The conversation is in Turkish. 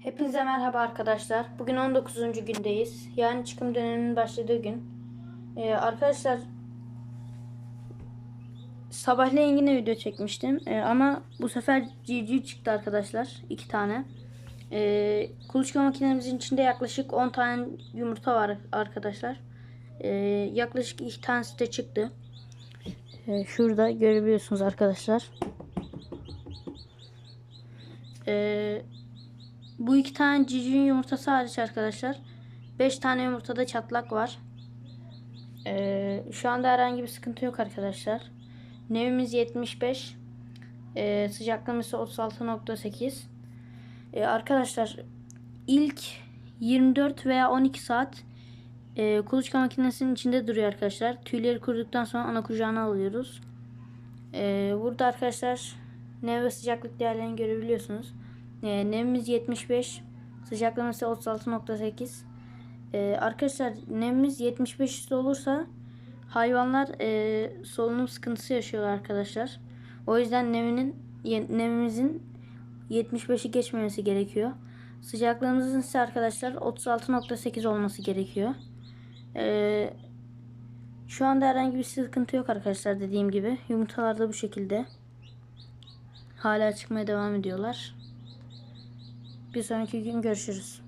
Hepinize merhaba arkadaşlar. Bugün 19. gündeyiz. Yani çıkım döneminin başladığı gün. Ee, arkadaşlar sabahleyin yine video çekmiştim. Ee, ama bu sefer civciv çıktı arkadaşlar. iki tane. Ee, kuluçka makinemizin içinde yaklaşık 10 tane yumurta var arkadaşlar. Ee, yaklaşık iki tanesi de çıktı. Ee, şurada görebiliyorsunuz arkadaşlar. Ee, bu iki tane civcivin yumurtası hariç arkadaşlar. 5 tane yumurtada çatlak var. Ee, şu anda herhangi bir sıkıntı yok arkadaşlar. Nemimiz 75. Ee, sıcaklığımız ise 36.8. Ee, arkadaşlar ilk 24 veya 12 saat e, kuluçka makinesinin içinde duruyor arkadaşlar. Tüyleri kuruduktan sonra ana kucağına alıyoruz. Ee, burada arkadaşlar nem ve sıcaklık değerlerini görebiliyorsunuz. E, nemimiz 75. Sıcaklığımız ise 36.8. E, arkadaşlar nemimiz 75 üstü olursa hayvanlar e, solunum sıkıntısı yaşıyorlar arkadaşlar. O yüzden neminin nemimizin 75'i geçmemesi gerekiyor. Sıcaklığımızın ise arkadaşlar 36.8 olması gerekiyor. E, şu anda herhangi bir sıkıntı yok arkadaşlar dediğim gibi. Yumurtalar da bu şekilde. Hala çıkmaya devam ediyorlar. Bir sonraki gün görüşürüz.